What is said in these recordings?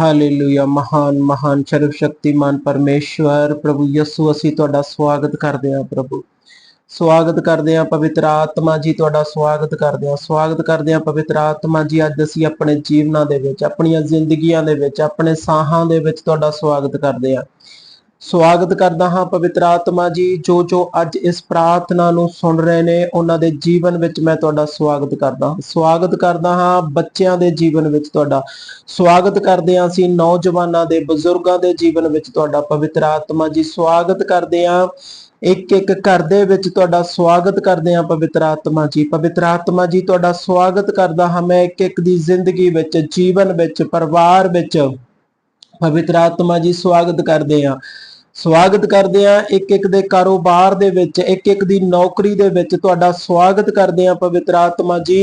Hallelujah ਮਹਾਨ ਮਹਾਨ ਸਰਵ ਸ਼ਕਤੀਮਾਨ ਪਰਮੇਸ਼ਵਰ, ਪ੍ਰਭੂ ਯਿਸੂ, ਅਸੀਂ ਤੁਹਾਡਾ ਸਵਾਗਤ ਕਰਦੇ ਹਾਂ ਪ੍ਰਭੂ। ਸਵਾਗਤ ਕਰਦੇ ਹਾਂ ਪਵਿੱਤਰ ਆਤਮਾ ਜੀ, ਤੁਹਾਡਾ ਸਵਾਗਤ ਕਰਦੇ ਹਾਂ। ਸਵਾਗਤ ਕਰਦੇ ਹਾਂ ਪਵਿੱਤਰ ਆਤਮਾ ਜੀ, ਅੱਜ ਅਸੀਂ ਆਪਣੇ ਜੀਵਨਾਂ ਦੇ ਵਿੱਚ, ਆਪਣੀਆਂ ਜ਼ਿੰਦਗੀਆਂ ਦੇ ਵਿੱਚ, ਆਪਣੇ ਸਾਹਾਂ ਦੇ ਵਿੱਚ ਤੁਹਾਡਾ ਸਵਾਗਤ ਕਰਦੇ ਹਾਂ। ਸਵਾਗਤ ਕਰਦਾ ਹਾਂ ਪਵਿੱਤਰ ਆਤਮਾ ਜੀ, ਜੋ ਜੋ ਅੱਜ ਇਸ ਪ੍ਰਾਰਥਨਾ ਨੂੰ ਸੁਣ ਰਹੇ ਨੇ, ਉਹਨਾਂ ਦੇ ਜੀਵਨ ਵਿੱਚ ਮੈਂ ਤੁਹਾਡਾ ਸਵਾਗਤ ਕਰਦਾ ਹਾਂ। ਸਵਾਗਤ ਕਰਦਾ ਹਾਂ ਬੱਚਿਆਂ ਦੇ ਜੀਵਨ ਵਿੱਚ ਤੁਹਾਡਾ। ਸਵਾਗਤ ਕਰਦੇ ਹਾਂ ਅਸੀਂ ਨੌਜਵਾਨਾਂ ਦੇ, ਬਜ਼ੁਰਗਾਂ ਦੇ ਜੀਵਨ ਵਿੱਚ ਤੁਹਾਡਾ ਪਵਿੱਤਰ ਆਤਮਾ ਜੀ। ਸਵਾਗਤ ਕਰਦੇ ਹਾਂ ਇੱਕ ਇੱਕ ਘਰ ਦੇ ਵਿੱਚ ਤੁਹਾਡਾ ਸਵਾਗਤ ਕਰਦੇ ਹਾਂ ਪਵਿੱਤਰ ਆਤਮਾ ਜੀ। ਪਵਿੱਤਰ ਆਤਮਾ ਜੀ, ਤੁਹਾਡਾ ਸਵਾਗਤ ਕਰਦਾ ਹਾਂ ਮੈਂ ਇੱਕ ਇੱਕ ਦੀ ਜ਼ਿੰਦਗੀ ਵਿੱਚ, ਜੀਵਨ ਵਿੱਚ, ਪਰਿਵਾਰ ਵਿੱਚ। ਪਵਿੱਤਰ ਆਤਮਾ ਜੀ, ਸਵਾਗਤ ਕਰਦੇ ਹਾਂ। ਸਵਾਗਤ ਕਰਦੇ ਹਾਂ ਇੱਕ ਇੱਕ ਦੇ ਕਾਰੋਬਾਰ ਦੇ ਵਿੱਚ, ਇੱਕ ਇੱਕ ਦੀ ਨੌਕਰੀ ਦੇ ਵਿੱਚ। ਤੁਹਾਡਾ ਸਵਾਗਤ ਕਰਦੇ ਹਾਂ ਪਵਿੱਤਰ ਆਤਮਾ ਜੀ,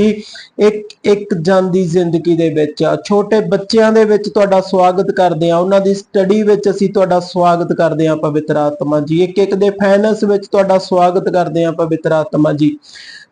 ਇੱਕ ਇੱਕ ਜਨ ਦੀ ਜ਼ਿੰਦਗੀ ਦੇ ਵਿੱਚ। ਛੋਟੇ ਬੱਚਿਆਂ ਦੇ ਵਿੱਚ ਤੁਹਾਡਾ ਸਵਾਗਤ ਕਰਦੇ ਹਾਂ। ਉਹਨਾਂ ਦੀ ਸਟੱਡੀ ਵਿੱਚ ਅਸੀਂ ਤੁਹਾਡਾ ਸਵਾਗਤ ਕਰਦੇ ਹਾਂ ਪਵਿੱਤਰ ਆਤਮਾ ਜੀ। ਇੱਕ ਇੱਕ ਦੇ ਫਾਈਨੈਂਸ ਵਿੱਚ ਤੁਹਾਡਾ ਸਵਾਗਤ ਕਰਦੇ ਹਾਂ ਪਵਿੱਤਰ ਆਤਮਾ ਜੀ।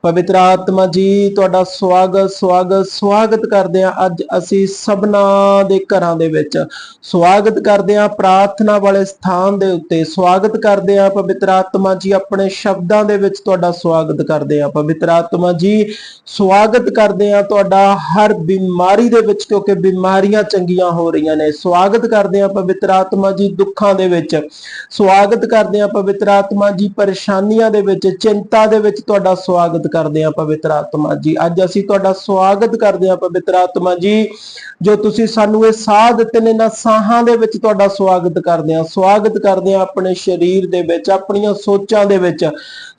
ਪਵਿੱਤਰ ਆਤਮਾ ਜੀ, ਤੁਹਾਡਾ ਸਵਾਗਤ ਸਵਾਗਤ ਸਵਾਗਤ ਕਰਦੇ ਹਾਂ ਅੱਜ ਅਸੀਂ ਸਭਨਾ ਦੇ ਘਰਾਂ ਦੇ ਵਿੱਚ। ਸਵਾਗਤ ਕਰਦੇ ਹਾਂ ਪ੍ਰਾਰਥਨਾ ਵਾਲੇ ਸਥਾਨ ਦੇ ਉੱਤੇ। ਸਵਾਗਤ ਕਰਦੇ ਹਾਂ ਪਵਿੱਤਰ ਆਤਮਾ ਜੀ, ਆਪਣੇ ਸ਼ਬਦਾਂ ਦੇ ਵਿੱਚ ਤੁਹਾਡਾ ਸਵਾਗਤ ਕਰਦੇ ਹਾਂ ਪਵਿੱਤਰ ਆਤਮਾ ਜੀ। ਸਵਾਗਤ ਕਰਦੇ ਹਾਂ ਤੁਹਾਡਾ ਹਰ ਬਿਮਾਰੀ ਦੇ ਵਿੱਚ, ਕਿਉਂਕਿ ਬਿਮਾਰੀਆਂ ਚੰਗੀਆਂ ਹੋ ਰਹੀਆਂ ਨੇ। ਸਵਾਗਤ ਕਰਦੇ ਹਾਂ ਪਵਿੱਤਰ ਆਤਮਾ ਜੀ ਦੁੱਖਾਂ ਦੇ ਵਿੱਚ। ਸਵਾਗਤ ਕਰਦੇ ਹਾਂ ਪਵਿੱਤਰ ਆਤਮਾ ਜੀ ਪਰੇਸ਼ਾਨੀਆਂ ਦੇ ਵਿੱਚ, ਚਿੰਤਾ ਦੇ ਵਿੱਚ ਤੁਹਾਡਾ ਸਵਾਗਤ ਕਰਦੇ ਹਾਂ ਪਵਿੱਤਰ ਆਤਮਾ ਜੀ। ਅੱਜ ਅਸੀਂ ਤੁਹਾਡਾ ਸਵਾਗਤ ਕਰਦੇ ਹਾਂ ਪਵਿੱਤਰ ਆਤਮਾ ਜੀ, ਜੋ ਤੁਸੀਂ ਸਾਨੂੰ ਇਹ ਸਾਹ ਦਿੱਤੇ ਨੇ ਨਾ ਸਾਹਾਂ ਦੇ ਵਿੱਚ ਤੁਹਾਡਾ ਸਵਾਗਤ ਕਰਦੇ ਹਾਂ। ਸਵਾਗਤ ਕਰਦੇ ਹਾਂ ਆਪਣੇ ਸਰੀਰ ਦੇ ਵਿੱਚ, ਆਪਣੀਆਂ ਸੋਚਾਂ ਦੇ ਵਿੱਚ।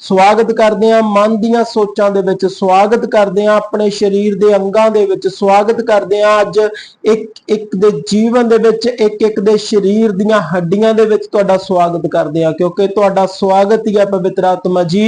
ਸਵਾਗਤ ਕਰਦੇ ਹਾਂ ਮਨ ਦੀਆਂ ਸੋਚਾਂ ਦੇ ਵਿੱਚ। ਸਵਾਗਤ ਕਰਦੇ ਹਾਂ ਆਪਣੇ ਸਰੀਰ ਦੇ ਅੰਗਾਂ ਦੇ ਵਿੱਚ। ਸਵਾਗਤ ਕਰਦੇ ਹਾਂ ਅੱਜ ਇੱਕ ਇੱਕ ਦੇ ਜੀਵਨ ਦੇ ਵਿੱਚ, ਇੱਕ ਇੱਕ ਦੇ ਸਰੀਰ ਦੀਆਂ ਹੱਡੀਆਂ ਦੇ ਵਿੱਚ ਤੁਹਾਡਾ ਸਵਾਗਤ ਕਰਦੇ ਹਾਂ। ਕਿਉਂਕਿ ਤੁਹਾਡਾ ਸਵਾਗਤ ਹੀ ਹੈ ਪਵਿੱਤਰ ਆਤਮਾ ਜੀ।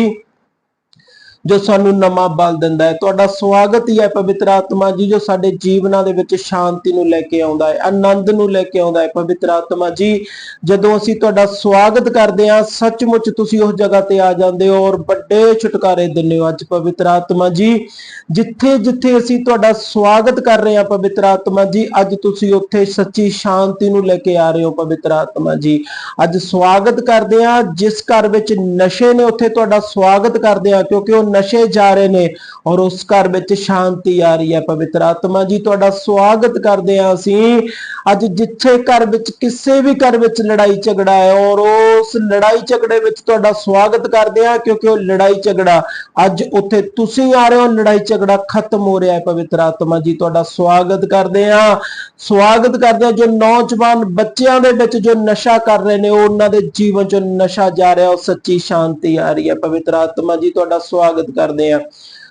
ਜੋ ਸਾਨੂੰ ਨਵਾਂ ਬਲ ਦਿੰਦਾ ਹੈ। ਤੁਹਾਡਾ ਸਵਾਗਤ ਹੀ ਹੈ ਪਵਿੱਤਰ ਆਤਮਾ ਜੀ, ਜੋ ਸਾਡੇ ਜੀਵਨਾਂ ਦੇ ਵਿੱਚ ਸ਼ਾਂਤੀ ਨੂੰ ਲੈ ਕੇ ਆਉਂਦਾ ਹੈ, ਆਨੰਦ ਨੂੰ ਲੈ ਕੇ ਆਉਂਦਾ ਹੈ ਪਵਿੱਤਰ ਆਤਮਾ ਜੀ। ਜਦੋਂ ਅਸੀਂ ਤੁਹਾਡਾ ਸਵਾਗਤ ਕਰਦੇ ਹਾਂ, ਸੱਚਮੁੱਚ ਤੁਸੀਂ ਉਸ ਜਗ੍ਹਾ ਤੇ ਆ ਜਾਂਦੇ ਹੋ ਔਰ ਵੱਡੇ ਛੁਟਕਾਰੇ ਦਿੰਦੇ ਹੋ ਅੱਜ ਪਵਿੱਤਰ ਆਤਮਾ ਜੀ। ਜਿੱਥੇ ਜਿੱਥੇ ਅਸੀਂ ਤੁਹਾਡਾ ਸਵਾਗਤ ਕਰ ਰਹੇ ਹਾਂ ਪਵਿੱਤਰ ਆਤਮਾ ਜੀ, ਅੱਜ ਤੁਸੀਂ ਉੱਥੇ ਸੱਚੀ ਸ਼ਾਂਤੀ ਨੂੰ ਲੈ ਕੇ ਆ ਰਹੇ ਹੋ ਪਵਿੱਤਰ ਆਤਮਾ ਜੀ। ਅੱਜ ਸਵਾਗਤ ਕਰਦੇ ਹਾਂ, ਜਿਸ ਘਰ ਵਿੱਚ ਨਸ਼ੇ ਨੇ ਉੱਥੇ ਤੁਹਾਡਾ ਸਵਾਗਤ ਕਰਦੇ ਹਾਂ, ਕਿਉਂਕਿ ਉਹ ਨਸ਼ੇ ਜਾ ਰਹੇ ਨੇ ਔਰ ਉਸ ਘਰ ਵਿੱਚ ਸ਼ਾਂਤੀ ਆ ਰਹੀ ਹੈ, ਪਵਿੱਤਰ ਆਤਮਾ ਜੀ, ਤੁਹਾਡਾ ਸਵਾਗਤ ਕਰਦੇ ਹਾਂ ਅਸੀਂ। ਅੱਜ ਜਿੱਥੇ ਘਰ ਵਿੱਚ ਕਿਸੇ ਵੀ ਘਰ ਵਿੱਚ ਲੜਾਈ ਝਗੜਾ ਹੈ, ਔਰ ਉਸ ਲੜਾਈ ਝਗੜੇ ਵਿੱਚ ਤੁਹਾਡਾ ਸਵਾਗਤ ਕਰਦੇ ਹਾਂ, ਕਿਉਂਕਿ ਉਹ ਲੜਾਈ ਝਗੜਾ ਅੱਜ ਉੱਥੇ ਤੁਸੀਂ ਆ ਰਹੇ ਹੋ ਲੜਾਈ ਝਗੜਾ ਖਤਮ ਹੋ ਰਿਹਾ ਹੈ, ਪਵਿੱਤਰ ਆਤਮਾ ਜੀ, ਤੁਹਾਡਾ ਸਵਾਗਤ ਕਰਦੇ ਹਾਂ। ਸਵਾਗਤ ਕਰਦੇ ਹਾਂ ਜੋ ਨੌਜਵਾਨ ਬੱਚਿਆਂ ਦੇ ਵਿੱਚ ਜੋ ਨਸ਼ਾ ਕਰ ਰਹੇ ਨੇ, ਉਹਨਾਂ ਦੇ ਜੀਵਨ ਚੋਂ ਨਸ਼ਾ ਜਾ ਰਿਹਾ, ਉਹ ਸੱਚੀ ਸ਼ਾਂਤੀ ਆ ਰਹੀ ਹੈ, ਪਵਿੱਤਰ ਆਤਮਾ ਜੀ, ਤੁਹਾਡਾ ਸਵਾਗਤ ਕਰਦੇ ਹਾਂ।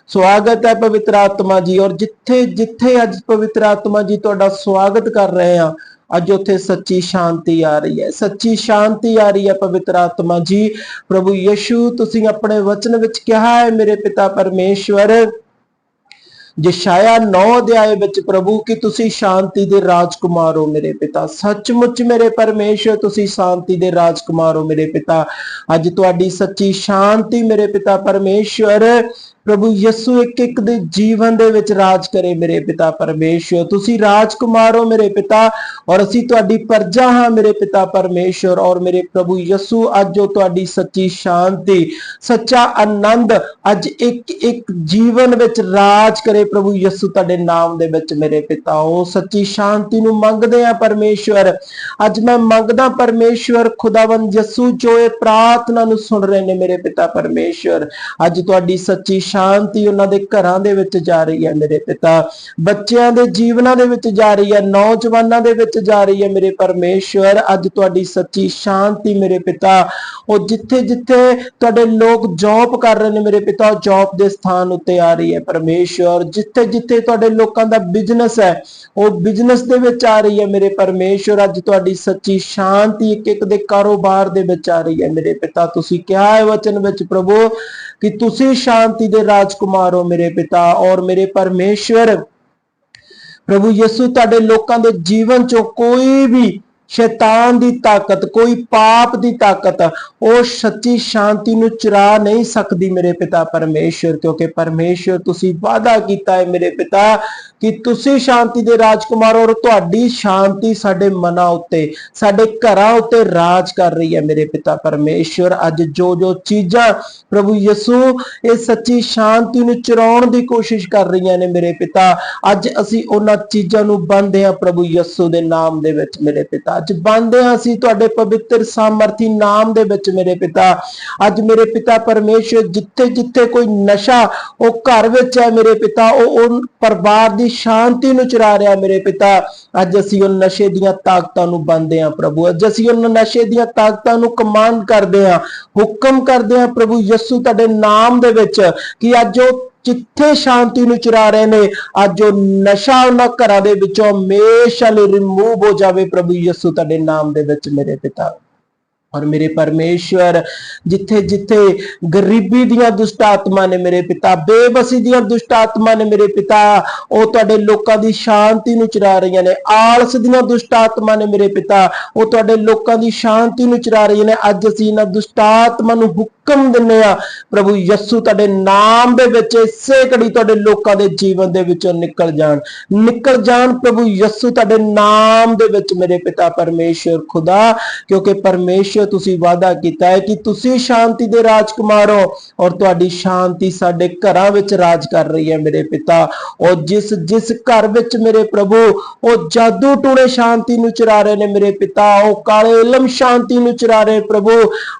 ਸਵਾਗਤ ਹੈ ਪਵਿੱਤਰ ਆਤਮਾ ਜੀ, ਔਰ ਜਿੱਥੇ ਜਿੱਥੇ ਅੱਜ ਪਵਿੱਤਰ ਆਤਮਾ ਜੀ ਤੁਹਾਡਾ ਸਵਾਗਤ ਕਰ ਰਹੇ ਹਾਂ, ਅੱਜ ਉੱਥੇ ਸੱਚੀ ਸ਼ਾਂਤੀ ਆ ਰਹੀ ਹੈ। ਸੱਚੀ ਸ਼ਾਂਤੀ ਆ ਰਹੀ ਹੈ ਪਵਿੱਤਰ ਆਤਮਾ ਜੀ। ਪ੍ਰਭੂ ਯਿਸੂ, ਤੁਸੀਂ ਆਪਣੇ ਵਚਨ ਵਿੱਚ ਕਿਹਾ ਹੈ, ਮੇਰੇ ਪਿਤਾ ਪਰਮੇਸ਼ਵਰ ਯਸ਼ਾਇਆ 9 ਅਧਿਆਏ ਵਿੱਚ ਪ੍ਰਭੂ ਕਿ ਤੁਸੀਂ ਸ਼ਾਂਤੀ ਦੇ ਰਾਜਕੁਮਾਰ ਹੋ ਮੇਰੇ ਪਿਤਾ। ਸੱਚਮੁੱਚ ਮੇਰੇ ਪਰਮੇਸ਼ਰ, ਤੁਸੀਂ ਸ਼ਾਂਤੀ ਦੇ ਰਾਜਕੁਮਾਰ ਹੋ ਮੇਰੇ ਪਿਤਾ। ਅੱਜ ਤੁਹਾਡੀ ਸੱਚੀ ਸ਼ਾਂਤੀ ਮੇਰੇ ਪਿਤਾ ਪਰਮੇਸ਼ਰ ਪ੍ਰਭੂ ਯਿਸੂ ਇੱਕ ਇੱਕ ਦੇ ਜੀਵਨ ਦੇ ਵਿੱਚ ਰਾਜ ਕਰੇ ਮੇਰੇ ਪਿਤਾ ਪਰਮੇਸ਼ਰ। ਤੁਸੀਂ ਰਾਜਕੁਮਾਰ ਹੋ ਮੇਰੇ ਪਿਤਾ ਔਰ ਅਸੀਂ ਤੁਹਾਡੀ ਪਰਜਾ ਹਾਂ ਮੇਰੇ ਪਿਤਾ ਪਰਮੇਸ਼ਰ ਔਰ ਮੇਰੇ ਪ੍ਰਭੂ ਯਿਸੂ, ਅੱਜ ਜੋ ਤੁਹਾਡੀ ਸੱਚੀ ਸ਼ਾਂਤੀ, ਸੱਚਾ ਆਨੰਦ, ਅੱਜ ਇੱਕ ਇੱਕ ਜੀਵਨ ਵਿੱਚ ਰਾਜ ਕਰੇ ਪ੍ਰਭੂ ਯਿਸੂ ਤੁਹਾਡੇ ਨਾਮ ਦੇ ਵਿੱਚ ਮੇਰੇ ਪਿਤਾ। ਉਹ ਸੱਚੀ ਸ਼ਾਂਤੀ ਨੂੰ ਮੰਗਦੇ ਆ ਪਰਮੇਸ਼ਰ। ਅੱਜ ਮੈਂ ਮੰਗਦਾ ਪਰਮੇਸ਼ਰ, ਖੁਦਾਵੰਦ ਯਿਸੂ, ਜੋ ਇਹ ਪ੍ਰਾਰਥਨਾ ਨੂੰ ਸੁਣ ਰਹੇ ਨੇ ਮੇਰੇ ਪਿਤਾ ਪਰਮੇਸ਼ਰ। ਅੱਜ ਤੁਹਾਡੀ ਸੱਚੀ ਸ਼ਾਂਤੀ ਉਹਨਾਂ ਦੇ ਘਰਾਂ ਦੇ ਵਿੱਚ ਜਾ ਰਹੀ ਹੈ ਮੇਰੇ ਪਿਤਾ। ਬੱਚਿਆਂ ਦੇ ਜੀਵਨਾਂ ਦੇ ਵਿੱਚ ਜਾ ਰਹੀ ਹੈ, ਨੌਜਵਾਨਾਂ ਦੇ ਵਿੱਚ ਜਾ ਰਹੀ ਹੈ ਮੇਰੇ ਪਰਮੇਸ਼ਰ ਅੱਜ ਤੁਹਾਡੀ ਸੱਚੀ ਸ਼ਾਂਤੀ ਮੇਰੇ ਪਿਤਾ। ਉਹ ਜਿੱਥੇ ਜਿੱਥੇ ਤੁਹਾਡੇ ਲੋਕ ਜੌਬ ਕਰ ਰਹੇ ਨੇ ਮੇਰੇ ਪਿਤਾ ਜੌਬ ਦੇ ਸਥਾਨ ਉੱਤੇ ਆ ਰਹੀ ਹੈ ਪਰਮੇਸ਼ਰ ਜਿੱਥੇ ਜਿੱਥੇ ਤੁਹਾਡੇ ਲੋਕਾਂ ਦਾ ਬਿਜ਼ਨਸ ਹੈ, ਉਹ ਬਿਜ਼ਨਸ ਦੇ ਵਿੱਚ ਆ ਰਹੀ ਹੈ ਮੇਰੇ ਪਰਮੇਸ਼ਰ ਅੱਜ ਤੁਹਾਡੀ ਸੱਚੀ ਸ਼ਾਂਤੀ ਇੱਕ ਇੱਕ ਦੇ ਕਾਰੋਬਾਰ ਦੇ ਵਿੱਚ ਆ ਰਹੀ ਹੈ ਮੇਰੇ ਪਿਤਾ। ਤੁਸੀਂ ਕਿਹਾ ਹੈ ਵਚਨ ਵਿੱਚ, ਪ੍ਰਭੂ ਕਿ ਤੁਸੀਂ ਸ਼ਾਂਤੀ ਦੇ ਰਾਜਕੁਮਾਰ ਹੋ ਮੇਰੇ ਪਿਤਾ ਔਰ ਮੇਰੇ ਪਰਮੇਸ਼ਵਰ। ਪ੍ਰਭੂ ਯਿਸੂ ਤੁਹਾਡੇ ਲੋਕਾਂ ਦੇ ਜੀਵਨ ਚੋਂ ਕੋਈ ਵੀ ਸ਼ੈਤਾਨ ਦੀ ਤਾਕਤ, ਕੋਈ ਪਾਪ ਦੀ ਤਾਕਤ, ਉਹ ਸੱਚੀ ਸ਼ਾਂਤੀ ਨੂੰ ਚੁਰਾ ਨਹੀਂ ਸਕਦੀ ਮੇਰੇ ਪਿਤਾ ਪਰਮੇਸ਼ਰ, ਕਿਉਂਕਿ ਪਰਮੇਸ਼ਰ ਤੁਸੀਂ ਵਾਅਦਾ ਕੀਤਾ ਹੈ ਮੇਰੇ ਪਿਤਾ ਕਿ ਤੁਸੀਂ ਸ਼ਾਂਤੀ ਦੇ ਰਾਜਕੁਮਾਰ ਔਰ ਤੁਹਾਡੀ ਸ਼ਾਂਤੀ ਸਾਡੇ ਮਨਾਂ ਉੱਤੇ, ਸਾਡੇ ਘਰਾਂ ਉੱਤੇ ਰਾਜ ਕਰ ਰਹੀ ਹੈ ਮੇਰੇ ਪਿਤਾ ਪਰਮੇਸ਼ਰ। ਅੱਜ ਜੋ ਜੋ ਚੀਜ਼ਾਂ ਪ੍ਰਭੂ ਯਿਸੂ ਇਹ ਸੱਚੀ ਸ਼ਾਂਤੀ ਨੂੰ ਚੁਰਾਉਣ ਦੀ ਕੋਸ਼ਿਸ਼ ਕਰ ਰਹੀਆਂ ਨੇ ਮੇਰੇ ਪਿਤਾ, ਅੱਜ ਅਸੀਂ ਉਹਨਾਂ ਚੀਜ਼ਾਂ ਨੂੰ ਬੰਨਦੇ ਹਾਂ ਪ੍ਰਭੂ ਯਿਸੂ ਦੇ ਨਾਮ ਦੇ ਵਿੱਚ ਮੇਰੇ ਪਿਤਾ ਅੱਜ ਬੰਨਦੇ ਹਾਂ ਅਸੀਂ ਤੁਹਾਡੇ ਪਵਿੱਤਰ ਸਾਮਰਥੀ ਨਾਮ ਦੇ ਵਿੱਚ ਮੇਰੇ ਪਿਤਾ। ਅੱਜ ਮੇਰੇ ਪਿਤਾ ਪਰਮੇਸ਼ਰ ਜਿੱਥੇ ਜਿੱਥੇ ਕੋਈ ਨਸ਼ਾ ਉਹ ਘਰ ਵਿੱਚ ਹੈ ਮੇਰੇ ਪਿਤਾ, ਉਹ ਉਹ ਪਰਿਵਾਰ ਦੀ ਸ਼ਾਂਤੀ ਨੂੰ ਚੁਰਾ ਰਿਹਾ ਮੇਰੇ ਪਿਤਾ। ਅੱਜ ਅਸੀਂ ਉਹ ਨਸ਼ੇ ਦੀਆਂ ਤਾਕਤਾਂ ਨੂੰ ਬੰਨਦੇ ਹਾਂ ਪ੍ਰਭੂ। ਅੱਜ ਅਸੀਂ ਉਹ ਨਸ਼ੇ ਦੀਆਂ ਤਾਕਤਾਂ ਨੂੰ ਕਮਾਂਡ ਕਰਦੇ ਹਾਂ, ਹੁਕਮ ਕਰਦੇ ਹਾਂ ਪ੍ਰਭੂ ਯਿਸੂ ਤੁਹਾਡੇ ਨਾਮ ਦੇ ਵਿੱਚ ਕਿ ਅੱਜ ਉਹ ਕਿੱਥੇ ਸ਼ਾਂਤੀ ਨੂੰ ਚੁਰਾ ਰਹੇ ਨੇ, ਅੱਜ ਉਹ ਨਸ਼ਾ ਉਹਨਾਂ ਘਰਾਂ ਦੇ ਵਿੱਚੋਂ ਹਮੇਸ਼ਾ ਲਈ ਰਿਮੂਵ ਹੋ ਜਾਵੇ। ਪ੍ਰਭੂ ਯਿਸੂ ਤੁਹਾਡੇ ਨਾਮ ਦੇ ਵਿੱਚ ਮੇਰੇ ਪਿਤਾ। ਔਰ ਮੇਰੇ ਪਰਮੇਸ਼ਵਰ, ਜਿੱਥੇ ਜਿੱਥੇ ਗਰੀਬੀ ਦੀਆਂ ਦੁਸ਼ਟ ਆਤਮਾ ਨੇ ਮੇਰੇ ਪਿਤਾ, ਬੇਬਸੀ ਦੀਆਂ ਦੁਸ਼ਟ ਆਤਮਾ ਨੇ ਮੇਰੇ ਪਿਤਾ, ਉਹ ਤੁਹਾਡੇ ਲੋਕਾਂ ਦੀ ਸ਼ਾਂਤੀ ਨੂੰ ਚੁਰਾ ਰਹੀਆਂ ਨੇ। ਆਲਸ ਦੀਆਂ ਦੁਸ਼ਟ ਆਤਮਾ ਨੇ ਮੇਰੇ ਪਿਤਾ, ਉਹ ਤੁਹਾਡੇ ਲੋਕਾਂ ਦੀ ਸ਼ਾਂਤੀ ਨੂੰ ਚੁਰਾ ਰਹੀਆਂ ਨੇ। ਅੱਜ ਅਸੀਂ ਇਹਨਾਂ ਦੁਸ਼ਟ ਆਤਮਾ ਨੂੰ ਹੁਕਮ ਦਿੰਨੇ ਆ ਪ੍ਰਭੂ ਯਿਸੂ ਤੁਹਾਡੇ ਨਾਮ ਦੇ ਵਿੱਚ ਇਸੇ ਘੜੀ ਤੁਹਾਡੇ ਲੋਕਾਂ ਦੇ ਜੀਵਨ ਦੇ ਵਿੱਚੋਂ ਨਿਕਲ ਜਾਣ। ਨਿਕਲ ਜਾਣ ਪ੍ਰਭੂ ਯਿਸੂ ਤੁਹਾਡੇ ਨਾਮ ਦੇ ਵਿੱਚ ਮੇਰੇ ਪਿਤਾ ਪਰਮੇਸ਼ਰ ਖੁਦਾ, ਕਿਉਂਕਿ ਪਰਮੇਸ਼ਰ ਤੁਸੀਂ ਵਾਅਦਾ ਕੀਤਾ ਹੈ ਕਿ ਤੁਸੀਂ ਸ਼ਾਂਤੀ ਦੇ ਰਾਜਕੁਮਾਰ ਹੋ ਔਰ ਤੁਹਾਡੀ ਸ਼ਾਂਤੀ ਸਾਡੇ ਘਰਾਂ ਵਿੱਚ ਰਾਜ ਕਰ ਰਹੀ ਹੈ ਮੇਰੇ ਪਿਤਾ। ਉਹ ਜਿਸ ਜਿਸ ਘਰ ਵਿੱਚ ਮੇਰੇ ਪ੍ਰਭੂ, ਉਹ ਜਾਦੂ ਟੂਣੇ ਸ਼ਾਂਤੀ ਨੂੰ ਚੁਰਾ ਰਹੇ ਨੇ ਮੇਰੇ ਪਿਤਾ। ਉਹ ਕਾਲੇ ਇਲਮ ਸ਼ਾਂਤੀ ਨੂੰ ਚੁਰਾ ਰਹੇ ਪ੍ਰਭੂ।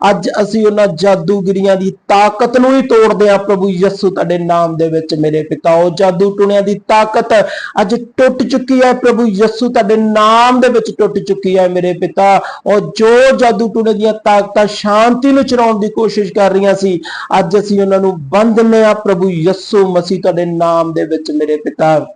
ਅੱਜ ਅਸੀਂ ਉਹਨਾਂ ਜਾਦੂਗਿਰੀਆਂ ਦੀ ਤਾਕਤ ਨੂੰ ਹੀ ਤੋੜਦੇ ਆ ਪ੍ਰਭੂ ਯਿਸੂ ਤੁਹਾਡੇ ਨਾਮ ਦੇ ਵਿੱਚ ਮੇਰੇ ਪਿਤਾ। ਉਹ ਜਾਦੂ ਟੂਣਿਆਂ ਦੀ ਤਾਕਤ ਅੱਜ ਟੁੱਟ ਚੁੱਕੀ ਹੈ ਪ੍ਰਭੂ ਯਿਸੂ ਤੁਹਾਡੇ ਨਾਮ ਦੇ ਵਿੱਚ ਟੁੱਟ ਚੁੱਕੀ ਹੈ ਮੇਰੇ ਪਿਤਾ। ਉਹ ਜੋ ਜਾਦੂ ਟੂਣੇ ਦੀਆਂ ਤਾਕਤਾਂ ਸ਼ਾਂਤੀ ਨੂੰ ਚੁਰਾਉਣ ਦੀ ਕੋਸ਼ਿਸ਼ ਕਰ ਰਹੀਆਂ ਸੀ। ਅੱਜ ਅਸੀਂ ਉਹਨਾਂ ਨੂੰ ਬੰਧਨੇ ਆ ਪ੍ਰਭੂ ਯਿਸੂ ਮਸੀਹ ਤੁਹਾਡੇ ਨਾਮ ਦੇ ਵਿੱਚ ਮੇਰੇ ਪਿਤਾ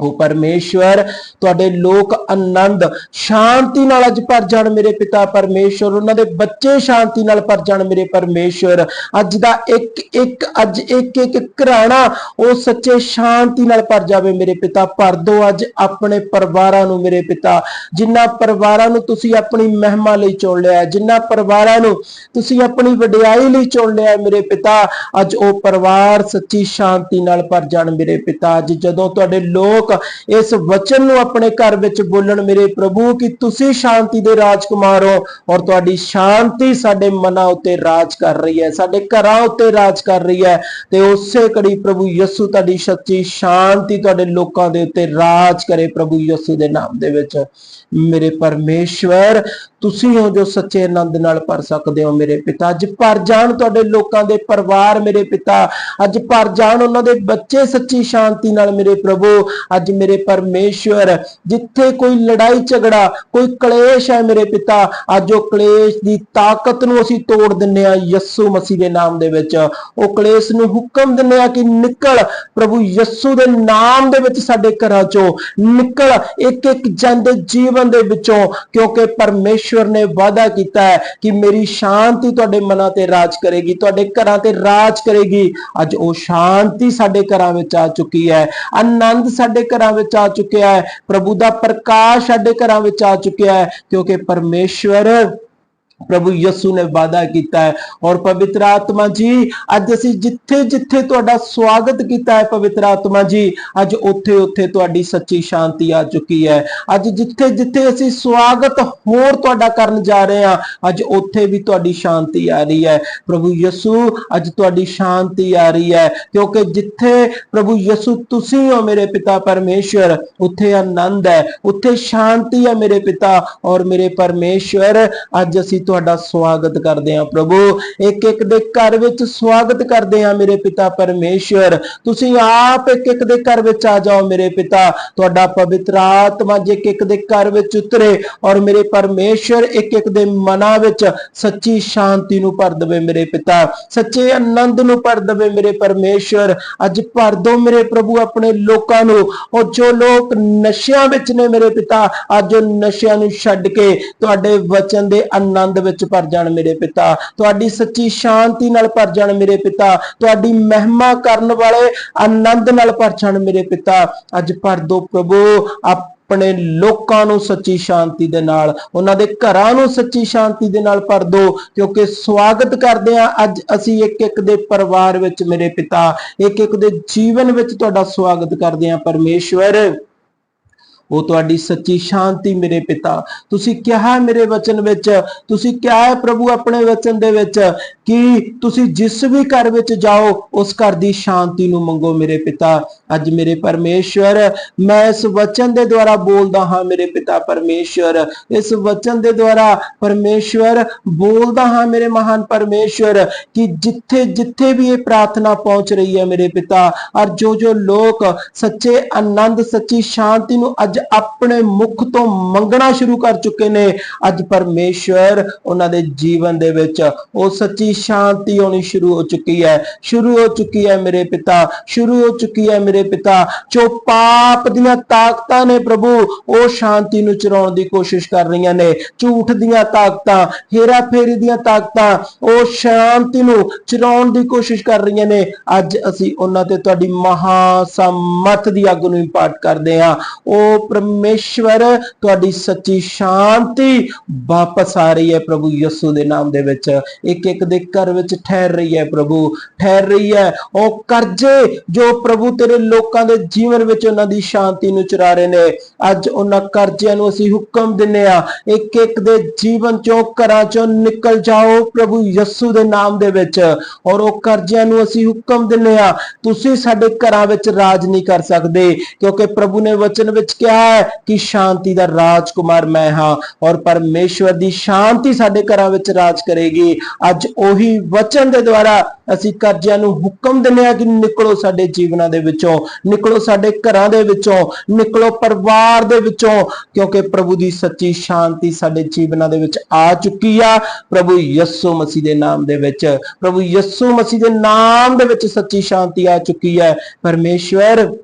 ਉਹ ਪਰਮੇਸ਼ਵਰ ਤੁਹਾਡੇ ਲੋਕ ਆਨੰਦ ਸ਼ਾਂਤੀ ਨਾਲ ਅੱਜ ਭਰ ਜਾਣ ਮੇਰੇ ਪਿਤਾ ਪਰਮੇਸ਼ਵਰ ਉਹਨਾਂ ਦੇ ਬੱਚੇ ਸ਼ਾਂਤੀ ਨਾਲ ਭਰ ਜਾਣ ਮੇਰੇ ਪਰਮੇਸ਼ਵਰ। ਅੱਜ ਦਾ ਇੱਕ ਇੱਕ ਅੱਜ ਇੱਕ ਇੱਕ ਘਰਾਣਾ ਉਹ ਸੱਚੇ ਸ਼ਾਂਤੀ ਨਾਲ ਭਰ ਜਾਵੇ ਮੇਰੇ ਪਿਤਾ। ਭਰ ਦੋ ਅੱਜ ਆਪਣੇ ਪਰਿਵਾਰਾਂ ਨੂੰ ਮੇਰੇ ਪਿਤਾ। ਜਿਨ੍ਹਾਂ ਪਰਿਵਾਰਾਂ ਨੂੰ ਤੁਸੀਂ ਆਪਣੀ ਮਹਿਮਾ ਲਈ ਚੁਣ ਲਿਆ ਹੈ, ਜਿਨ੍ਹਾਂ ਪਰਿਵਾਰਾਂ ਨੂੰ ਤੁਸੀਂ ਆਪਣੀ ਵਡਿਆਈ ਲਈ ਚੁਣ ਲਿਆ ਮੇਰੇ ਪਿਤਾ ਅੱਜ ਉਹ ਪਰਿਵਾਰ ਸੱਚੀ ਸ਼ਾਂਤੀ ਨਾਲ ਭਰ ਜਾਣ ਮੇਰੇ ਪਿਤਾ। ਅੱਜ ਜਦੋਂ ਤੁਹਾਡੇ ਲੋਕ ਇਸ ਵਚਨ ਨੂੰ ਆਪਣੇ ਘਰ ਵਿੱਚ ਬੋਲਣ, ਮੇਰੇ ਪ੍ਰਭੂ, ਕਿ ਤੁਸੀਂ ਸ਼ਾਂਤੀ ਦੇ ਰਾਜਕੁਮਾਰ ਹੋ ਔਰ ਤੁਹਾਡੀ ਸ਼ਾਂਤੀ ਸਾਡੇ ਮਨਾਂ ਉੱਤੇ ਰਾਜ ਕਰ ਰਹੀ ਹੈ, ਸਾਡੇ ਘਰਾਂ ਉੱਤੇ ਰਾਜ ਕਰ ਰਹੀ ਹੈ। ਤੇ ਉਸੇ ਕੜੀ ਪ੍ਰਭੂ ਯਿਸੂ ਤੁਹਾਡੀ ਸੱਚੀ ਸ਼ਾਂਤੀ ਤੁਹਾਡੇ ਲੋਕਾਂ ਦੇ ਉੱਤੇ ਰਾਜ ਕਰੇ ਪ੍ਰਭੂ ਯਿਸੂ ਦੇ ਨਾਮ ਦੇ ਵਿੱਚ। ਮੇਰੇ ਪਰਮੇਸ਼ਵਰ ਤੁਸੀਂ ਹੋ ਜੋ ਸੱਚੇ ਆਨੰਦ ਨਾਲ ਭਰ ਸਕਦੇ ਹੋ ਮੇਰੇ ਪਿਤਾ। ਅੱਜ ਭਰ ਜਾਣ ਤੁਹਾਡੇ ਲੋਕਾਂ ਦੇ ਪਰਿਵਾਰ ਮੇਰੇ ਪਿਤਾ। ਅੱਜ ਭਰ ਜਾਣ ਉਹਨਾਂ ਦੇ ਬੱਚੇ ਸੱਚੀ ਸ਼ਾਂਤੀ ਨਾਲ ਮੇਰੇ ਪ੍ਰਭੂ। ਅੱਜ ਮੇਰੇ ਪਰਮੇਸ਼ਵਰ, ਜਿੱਥੇ ਕੋਈ ਲੜਾਈ ਝਗੜਾ, ਕੋਈ ਕਲੇਸ਼ ਹੈ ਮੇਰੇ ਪਿਤਾ, ਅੱਜ ਉਹ ਕਲੇਸ਼ ਦੀ ਤਾਕਤ ਨੂੰ ਅਸੀਂ ਤੋੜ ਦਿੰਨੇ ਆ ਯਿਸੂ ਮਸੀਹ ਦੇ ਨਾਮ ਦੇ ਵਿੱਚ। ਉਹ ਕਲੇਸ਼ ਨੂੰ ਹੁਕਮ ਦਿੰਨੇ ਆ ਕਿ ਨਿਕਲ ਪ੍ਰਭੂ ਯਿਸੂ ਦੇ ਨਾਮ ਦੇ ਵਿੱਚ ਸਾਡੇ ਘਰਾਂ ਚੋਂ ਨਿਕਲ। ਇੱਕ ਇੱਕ ਜਨ ਦੇ ਜੀਵਨ ਦੇ ਵਿੱਚੋਂ, ਕਿਉਂਕਿ ਪਰਮੇਸ਼ਵਰ ਨੇ ਵਾਅਦਾ ਕੀਤਾ ਹੈ ਕਿ ਮੇਰੀ ਸ਼ਾਂਤੀ ਤੁਹਾਡੇ ਮਨਾਂ ਤੇ ਰਾਜ ਕਰੇਗੀ, ਤੁਹਾਡੇ ਘਰਾਂ ਤੇ ਰਾਜ ਕਰੇਗੀ। ਅੱਜ ਉਹ ਸ਼ਾਂਤੀ ਸਾਡੇ ਘਰਾਂ ਵਿੱਚ ਆ ਚੁੱਕੀ ਹੈ, ਆਨੰਦ ਸਾਡੇ ਘਰਾਂ ਵਿੱਚ ਆ ਚੁੱਕਿਆ ਹੈ, ਪ੍ਰਭੂ ਦਾ ਪ੍ਰਕਾਸ਼ ਸਾਡੇ ਘਰਾਂ ਵਿੱਚ ਆ ਚੁੱਕਿਆ ਹੈ, ਕਿਉਂਕਿ ਪਰਮੇਸ਼ਵਰ ਪ੍ਰਭੂ ਯਿਸੂ ਨੇ ਵਾਅਦਾ ਕੀਤਾ ਹੈ ਔਰ ਪਵਿੱਤਰ ਆਤਮਾ ਜੀ, ਅੱਜ ਅਸੀਂ ਜਿੱਥੇ ਜਿੱਥੇ ਤੁਹਾਡਾ ਸਵਾਗਤ ਕੀਤਾ ਹੈ ਪਵਿੱਤਰ ਆਤਮਾ ਜੀ, ਅੱਜ ਉੱਥੇ ਉੱਥੇ ਤੁਹਾਡੀ ਸੱਚੀ ਸ਼ਾਂਤੀ ਆ ਚੁੱਕੀ ਹੈ। ਅੱਜ ਜਿੱਥੇ ਜਿੱਥੇ ਅਸੀਂ ਸਵਾਗਤ ਹੋਰ ਤੁਹਾਡਾ ਕਰਨ ਜਾ ਰਹੇ ਹਾਂ, ਅੱਜ ਉੱਥੇ ਵੀ ਤੁਹਾਡੀ ਸ਼ਾਂਤੀ ਆ ਰਹੀ ਹੈ। ਪ੍ਰਭੂ ਯਿਸੂ, ਅੱਜ ਤੁਹਾਡੀ ਸ਼ਾਂਤੀ ਆ ਰਹੀ ਹੈ, ਕਿਉਂਕਿ ਜਿੱਥੇ ਪ੍ਰਭੂ ਯਿਸੂ ਤੁਸੀਂ ਹੋ ਮੇਰੇ ਪਿਤਾ ਪਰਮੇਸ਼ਵਰ, ਉੱਥੇ ਆਨੰਦ ਹੈ, ਉੱਥੇ ਸ਼ਾਂਤੀ ਹੈ ਮੇਰੇ ਪਿਤਾ ਔਰ ਮੇਰੇ ਪਰਮੇਸ਼ਵਰ। ਅੱਜ ਅਸੀਂ ਤੁਹਾਡਾ ਸਵਾਗਤ ਕਰਦੇ ਹਾਂ ਪ੍ਰਭੂ। ਇੱਕ ਇੱਕ ਦੇ ਘਰ ਵਿੱਚ ਸਵਾਗਤ ਕਰਦੇ ਹਾਂ ਮੇਰੇ ਪਿਤਾ ਪਰਮੇਸ਼ਵਰ। ਤੁਸੀਂ ਆਪ ਇੱਕ ਇੱਕ ਦੇ ਘਰ ਵਿੱਚ ਆ ਜਾਓ ਮੇਰੇ ਪਿਤਾ। ਤੁਹਾਡਾ ਪਵਿੱਤਰ ਆਤਮਾ ਜੇ ਇੱਕ ਇੱਕ ਦੇ ਘਰ ਵਿੱਚ ਉਤਰੇ ਔਰ ਮੇਰੇ ਪਰਮੇਸ਼ਵਰ ਇੱਕ ਇੱਕ ਦੇ ਮਨਾਂ ਵਿੱਚ ਸੱਚੀ ਸ਼ਾਂਤੀ ਨੂੰ ਭਰ ਦੇਵੇ ਮੇਰੇ ਪਿਤਾ। ਸੱਚੇ ਆਨੰਦ ਨੂੰ ਭਰ ਦੇਵੇ ਮੇਰੇ ਪਰਮੇਸ਼ਵਰ। ਅੱਜ ਭਰ ਦੋ ਮੇਰੇ ਪ੍ਰਭੂ ਆਪਣੇ ਲੋਕਾਂ ਨੂੰ। ਉਹ ਜੋ ਲੋਕ ਨਸ਼ਿਆਂ ਵਿੱਚ ਨੇ ਮੇਰੇ ਪਿਤਾ, ਅੱਜ ਉਹ ਨਸ਼ਿਆਂ ਨੂੰ ਛੱਡ ਕੇ ਤੁਹਾਡੇ ਵਚਨ ਦੇ ਆਨੰਦ ਵਿੱਚ ਭਰ ਜਾਣ ਮੇਰੇ ਪਿਤਾ। ਤੁਹਾਡੀ ਸੱਚੀ ਸ਼ਾਂਤੀ ਨਾਲ ਭਰ ਜਾਣ ਮੇਰੇ ਪਿਤਾ। ਤੁਹਾਡੀ ਮਹਿਮਾ ਕਰਨ ਵਾਲੇ ਆਨੰਦ ਨਾਲ ਭਰ ਜਾਣ ਮੇਰੇ ਪਿਤਾ। ਅੱਜ ਭਰ ਦੋ ਪ੍ਰਭੂ ਆਪ ਆਪਣੇ ਲੋਕਾਂ ਨੂੰ ਸੱਚੀ ਸ਼ਾਂਤੀ ਦੇ ਨਾਲ, ਉਹਨਾਂ ਦੇ ਘਰਾਂ ਨੂੰ ਸੱਚੀ ਸ਼ਾਂਤੀ ਦੇ ਨਾਲ ਭਰ ਦੋ, ਕਿਉਂਕਿ ਸਵਾਗਤ ਕਰਦੇ ਆ ਅੱਜ ਅਸੀਂ ਇੱਕ ਇੱਕ ਦੇ ਪਰਿਵਾਰ ਵਿੱਚ ਮੇਰੇ ਪਿਤਾ। ਇੱਕ ਇੱਕ ਦੇ ਜੀਵਨ ਵਿੱਚ ਤੁਹਾਡਾ ਸਵਾਗਤ ਕਰਦੇ ਆ ਪਰਮੇਸ਼ਵਰ ਉਹ ਤੁਹਾਡੀ ਸੱਚੀ ਸ਼ਾਂਤੀ ਮੇਰੇ ਪਿਤਾ। ਤੁਸੀਂ ਕਿਹਾ ਹੈ ਮੇਰੇ ਵਚਨ ਵਿੱਚ, ਤੁਸੀਂ ਕਿਹਾ ਹੈ ਪ੍ਰਭੂ ਆਪਣੇ ਵਚਨ ਦੇ ਵਿੱਚ ਕਿ ਤੁਸੀਂ ਜਿਸ ਵੀ ਘਰ ਵਿੱਚ ਜਾਓ, ਉਸ ਘਰ ਦੀ ਸ਼ਾਂਤੀ ਨੂੰ ਮੰਗੋ ਮੇਰੇ ਪਿਤਾ। ਅੱਜ ਮੇਰੇ ਪਰਮੇਸ਼ਵਰ, ਮੈਂ ਇਸ ਵਚਨ ਦੇ ਦੁਆਰਾ ਬੋਲਦਾ ਹਾਂ, ਮੇਰੇ ਪਿਤਾ ਪਰਮੇਸ਼ਵਰ। ਇਸ ਵਚਨ ਦੇ ਦੁਆਰਾ ਪਰਮੇਸ਼ਵਰ ਬੋਲਦਾ ਹਾਂ, ਮੇਰੇ ਮਹਾਨ ਪਰਮੇਸ਼ਵਰ, ਕਿ ਜਿੱਥੇ ਜਿੱਥੇ ਵੀ ਇਹ ਪ੍ਰਾਰਥਨਾ ਪਹੁੰਚ ਰਹੀ ਹੈ ਮੇਰੇ ਪਿਤਾ, ਔਰ ਜੋ ਜੋ ਲੋਕ ਸੱਚੇ ਆਨੰਦ, ਸੱਚੀ ਸ਼ਾਂਤੀ ਨੂੰ ਅੱਜ ਆਪਣੇ ਮੁਖ ਤੋਂ ਮੰਗਣਾ ਸ਼ੁਰੂ ਕਰ ਚੁੱਕੇ ਨੇ, ਅੱਜ ਪਰਮੇਸ਼ਵਰ ਉਹਨਾਂ ਦੇ ਜੀਵਨ ਦੇ ਵਿੱਚ ਉਹ ਸੱਚੀ ਸ਼ਾਂਤੀ ਆਉਣੀ ਸ਼ੁਰੂ ਹੋ ਚੁੱਕੀ ਹੈ। ਸ਼ੁਰੂ ਹੋ ਚੁੱਕੀ ਹੈ ਮੇਰੇ ਪਿਤਾ, ਸ਼ੁਰੂ ਹੋ ਚੁੱਕੀ ਹੈ ਮੇਰੇ ਪਿਤਾ। ਜੋ ਪਾਪ ਦੀਆਂ ਤਾਕਤਾਂ ਨੇ ਪ੍ਰਭੂ, ਉਹ ਸ਼ਾਂਤੀ ਨੂੰ ਚੁਰਾਉਣ ਦੀ ਕੋਸ਼ਿਸ਼ ਕਰ ਰਹੀਆਂ ਨੇ। ਝੂਠ ਦੀਆਂ ਤਾਕਤਾਂ, ਹੇਰਾ ਫੇਰੀ ਦੀਆਂ ਤਾਕਤਾਂ, ਉਹ ਸ਼ਾਂਤੀ ਨੂੰ ਚੁਰਾਉਣ ਦੀ ਕੋਸ਼ਿਸ਼ ਕਰ ਰਹੀਆਂ ਨੇ। ਅੱਜ ਅਸੀਂ ਉਹਨਾਂ ਤੇ ਤੁਹਾਡੀ ਮਹਾ ਸਮਤ ਦੀ ਅੱਗ ਨੂੰ ਪਾਠ ਕਰਦੇ ਹਾਂ। ਉਹ ਪਰਮੇਸ਼ਵਰ, ਤੁਹਾਡੀ ਸੱਚੀ ਸ਼ਾਂਤੀ ਵਾਪਸ ਆ ਰਹੀ ਹੈ ਪ੍ਰਭੂ ਯਿਸੂ ਦੇ ਨਾਮ ਦੇ ਵਿੱਚ। ਇੱਕ ਇੱਕ ਦੇ ਘਰ ਵਿੱਚ ਠਹਿਰ ਰਹੀ ਹੈ ਪ੍ਰਭੂ, ਠਹਿਰ ਰਹੀ ਹੈ। ਉਹ ਕਰਜ਼ੇ ਜੋ ਪ੍ਰਭੂ ਤੇਰੇ ਲੋਕਾਂ ਦੇ ਜੀਵਨ ਵਿੱਚ ਉਹਨਾਂ ਦੀ ਸ਼ਾਂਤੀ ਨੂੰ ਚੁਰਾ ਰਹੇ ਨੇ, ਅੱਜ ਉਹਨਾਂ ਕਰਜ਼ਿਆਂ ਨੂੰ ਅਸੀਂ ਹੁਕਮ ਦਿੰਨੇ ਆ ਇੱਕ ਇੱਕ ਦੇ ਜੀਵਨ ਚੋਂ, ਘਰਾਂ ਚੋਂ ਨਿਕਲ ਜਾਓ ਪ੍ਰਭੂ ਯਿਸੂ ਦੇ ਨਾਮ ਦੇ ਵਿੱਚ, ਔਰ ਉਹ ਕਰਜ਼ਿਆਂ ਨੂੰ ਅਸੀਂ ਹੁਕਮ ਦਿੰਨੇ ਆ ਤੁਸੀਂ ਸਾਡੇ ਘਰਾਂ ਵਿੱਚ ਰਾਜ ਨਹੀਂ ਕਰ ਸਕਦੇ, ਕਿਉਂਕਿ ਪ੍ਰਭੂ ਨੇ ਵਚਨ ਵਿੱਚ ਕਿਹਾ ਹੈ ਕਿ ਸ਼ਾਂਤੀ ਦਾ ਰਾਜਕੁਮਾਰ ਮੈਂ ਹਾਂ, ਔਰ ਪਰਮੇਸ਼ਵਰ ਦੀ ਸ਼ਾਂਤੀ ਸਾਡੇ ਘਰਾਂ ਵਿੱਚ ਰਾਜ ਕਰੇਗੀ। ਅੱਜ ਉਹ ਵਚਨ ਦੇ ਦੁਆਰਾ ਅਸੀਂ ਕਰਜ਼ਿਆਂ ਨੂੰ ਹੁਕਮ ਦਿੰਨੇ ਆ ਕਿ ਨਿਕਲੋ ਸਾਡੇ ਜੀਵਨਾਂ ਦੇ ਵਿੱਚੋਂ, ਨਿਕਲੋ ਸਾਡੇ ਘਰਾਂ ਦੇ ਵਿੱਚੋਂ, ਨਿਕਲੋ ਪਰਿਵਾਰ ਦੇ ਵਿੱਚੋਂ, ਕਿਉਂਕਿ ਪ੍ਰਭੂ ਦੀ ਸੱਚੀ ਸ਼ਾਂਤੀ ਸਾਡੇ ਜੀਵਨਾਂ ਦੇ ਵਿੱਚ ਆ ਚੁੱਕੀ ਆ। ਪ੍ਰਭੂ ਯਿਸੂ ਮਸੀਹ ਦੇ ਨਾਮ ਦੇ ਵਿੱਚ, ਪ੍ਰਭੂ ਯਿਸੂ ਮਸੀਹ ਦੇ ਨਾਮ ਦੇ ਵਿੱਚ ਸੱਚੀ ਸ਼ਾਂਤੀ ਆ ਚੁੱਕੀ ਹੈ। ਪਰਮੇਸ਼ਵਰ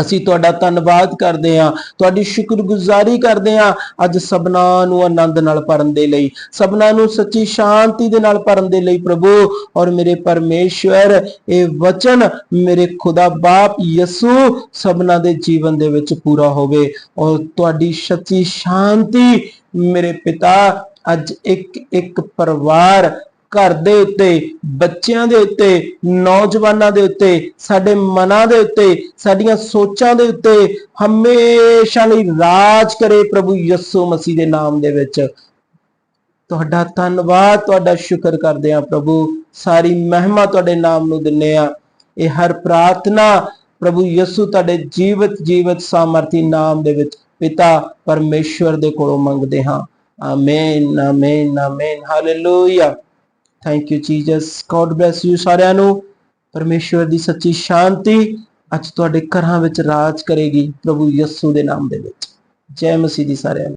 ਅਸੀਂ ਤੁਹਾਡਾ ਧੰਨਵਾਦ ਕਰਦੇ ਹਾਂ, ਤੁਹਾਡੀ ਸ਼ੁਕਰਗੁਜ਼ਾਰੀ ਕਰਦੇ ਹਾਂ ਅੱਜ ਸਭਨਾ ਨੂੰ ਆਨੰਦ ਨਾਲ ਭਰਨ ਦੇ ਲਈ, ਸਭਨਾ ਨੂੰ ਸੱਚੀ ਸ਼ਾਂਤੀ ਦੇ ਨਾਲ ਭਰਨ ਦੇ ਲਈ ਪ੍ਰਭੂ, ਔਰ ਮੇਰੇ ਪਰਮੇਸ਼ਵਰ, ਇਹ ਵਚਨ ਮੇਰੇ ਖੁਦਾ ਬਾਪ ਯਿਸੂ ਸਭਨਾ ਦੇ ਜੀਵਨ ਦੇ ਵਿੱਚ ਪੂਰਾ ਹੋਵੇ, ਔਰ ਤੁਹਾਡੀ ਸੱਚੀ ਸ਼ਾਂਤੀ ਮੇਰੇ ਪਿਤਾ ਅੱਜ ਇੱਕ ਇੱਕ ਪਰਿਵਾਰ ਘਰ ਦੇ ਉੱਤੇ, ਬੱਚਿਆਂ ਦੇ ਉੱਤੇ, ਨੌਜਵਾਨਾਂ ਦੇ ਉੱਤੇ, ਸਾਡੇ ਮਨਾਂ ਦੇ ਉੱਤੇ, ਸਾਡੀਆਂ ਸੋਚਾਂ ਦੇ ਉੱਤੇ ਹਮੇਸ਼ਾ ਲਈ ਰਾਜ ਕਰੇ ਪ੍ਰਭੂ ਯਿਸੂ ਮਸੀਹ ਦੇ ਨਾਮ ਦੇ ਵਿੱਚ। ਤੁਹਾਡਾ ਧੰਨਵਾਦ, ਤੁਹਾਡਾ ਸ਼ੁਕਰ ਕਰਦੇ ਹਾਂ ਪ੍ਰਭੂ। ਸਾਰੀ ਮਹਿਮਾ ਤੁਹਾਡੇ ਨਾਮ ਨੂੰ ਦਿੰਨੇ ਆ ਇਹ ਹਰ ਪ੍ਰਾਰਥਨਾ ਪ੍ਰਭੂ ਯਿਸੂ ਤੁਹਾਡੇ ਜੀਵਤ ਜੀਵਤ, ਸਾਮਰਥੀ ਨਾਮ ਦੇ ਵਿੱਚ ਪਿਤਾ ਪਰਮੇਸ਼ਵਰ ਦੇ ਕੋਲੋਂ ਮੰਗਦੇ ਹਾਂ। Amen amen amen. Hallelujah thank you Jesus God bless you ਸਾਰਿਆਂ ਨੂੰ। ਪਰਮੇਸ਼ਵਰ ਦੀ ਸੱਚੀ ਸ਼ਾਂਤੀ ਅੱਜ ਤੁਹਾਡੇ ਘਰਾਂ ਵਿੱਚ ਰਾਜ ਕਰੇਗੀ ਪ੍ਰਭੂ ਯਿਸੂ ਦੇ ਨਾਮ ਦੇ ਵਿੱਚ। ਜੈ ਮਸੀਹ ਦੀ ਸਾਰਿਆਂ ਨੂੰ।